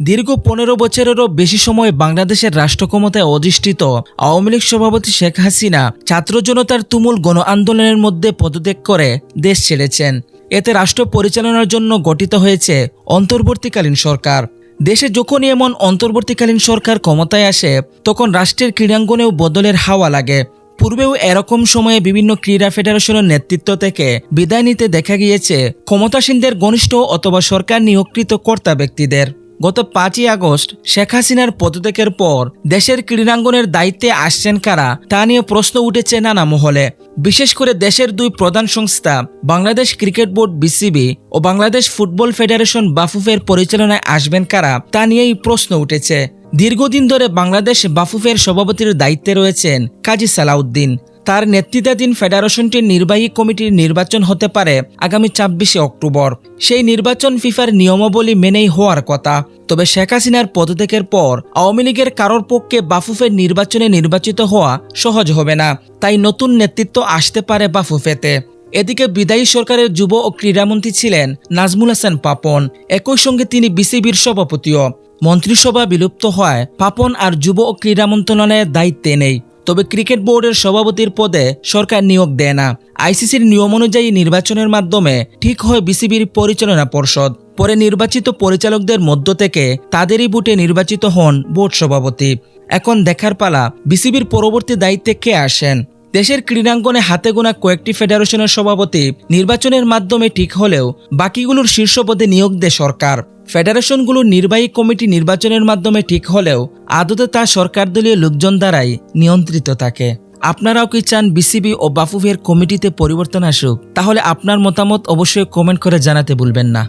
দীর্ঘ পনেরো বছরেরও বেশি সময় বাংলাদেশের রাষ্ট্র ক্ষমতায় অধিষ্ঠিত আওয়ামী লীগ সভাপতি শেখ হাসিনা ছাত্র জনতার তুমুল গণ আন্দোলনের মধ্যে পদত্যাগ করে দেশ ছেড়েছেন। এতে রাষ্ট্র পরিচালনার জন্য গঠিত হয়েছে অন্তর্বর্তীকালীন সরকার। দেশে যখনই এমন অন্তর্বর্তীকালীন সরকার ক্ষমতায় আসে, তখন রাষ্ট্রের ক্রীড়াঙ্গনেও বদলের হাওয়া লাগে। পূর্বেও এরকম সময়ে বিভিন্ন ক্রীড়া ফেডারেশনের নেতৃত্ব থেকে বিদায় নিতে দেখা গিয়েছে ক্ষমতাসীনদের ঘনিষ্ঠ অথবা সরকার নিয়োগকৃত কর্তা ব্যক্তিদের। গত পাঁচই আগস্ট শেখ হাসিনার পদত্যাগের পর দেশের ক্রীড়াঙ্গনের দায়িত্বে আসছেন কারা তা নিয়ে প্রশ্ন উঠেছে নানা মহলে। বিশেষ করে দেশের দুই প্রধান সংস্থা, বাংলাদেশ ক্রিকেট বোর্ড বিসিবি ও বাংলাদেশ ফুটবল ফেডারেশন বাফুফের পরিচালনায় আসবেন কারা তা নিয়েই প্রশ্ন উঠেছে। দীর্ঘদিন ধরে বাংলাদেশ বাফুফের সভাপতির দায়িত্বে রয়েছেন কাজী সালাউদ্দিন। তার নেতৃত্বাধীন ফেডারেশনটির নির্বাহী কমিটির নির্বাচন হতে পারে আগামী ছাব্বিশে অক্টোবর। সেই নির্বাচন ফিফার নিয়মাবলী মেনেই হওয়ার কথা। তবে শেখ হাসিনার পদত্যাগের পর আওয়ামী লীগের কারোর পক্ষে বাফুফের নির্বাচনে নির্বাচিত হওয়া সহজ হবে না। তাই নতুন নেতৃত্ব আসতে পারে বাফুফেতে। এদিকে বিদায়ী সরকারের যুব ও ক্রীড়ামন্ত্রী ছিলেন নাজমুল হাসান পাপন। একই সঙ্গে তিনি বিসিবির সভাপতিও। মন্ত্রিসভা বিলুপ্ত হওয়ায় পাপন আর যুব ও ক্রীড়া মন্ত্রণালয়ের দায়িত্বে নেই। তবে ক্রিকেট বোর্ডের সভাপতির পদে সরকার নিয়োগ দেয় না। আইসিসির নিয়ম অনুযায়ী নির্বাচনের মাধ্যমে ঠিক হয় বিসিবির পরিচালনা পর্ষদ। পরে নির্বাচিত পরিচালকদের মধ্য থেকে তাদেরই বুটে নির্বাচিত হন বোর্ড সভাপতি। এখন দেখার পালা বিসিবির পরবর্তী দায়িত্বে কে আসেন? দেশের ক্রীড়াঙ্গনে হাতে গোনা কয়েকটি ফেডারেশনের সভাপতি নির্বাচনের মাধ্যমে ঠিক হলেও বাকিগুলোর শীর্ষ পদে নিয়োগ দেয় সরকার। ফেডারেশনগুলোর নির্বাহী কমিটি নির্বাচনের মাধ্যমে ঠিক হলেও আদতে তা সরকার দলীয় লোকজন দ্বারাই নিয়ন্ত্রিত থাকে। আপনারাও কি চান বিসিবি ও বাফুফের কমিটিতে পরিবর্তন আসুক? তাহলে আপনার মতামত অবশ্যই কমেন্ট করে জানাতে ভুলবেন না।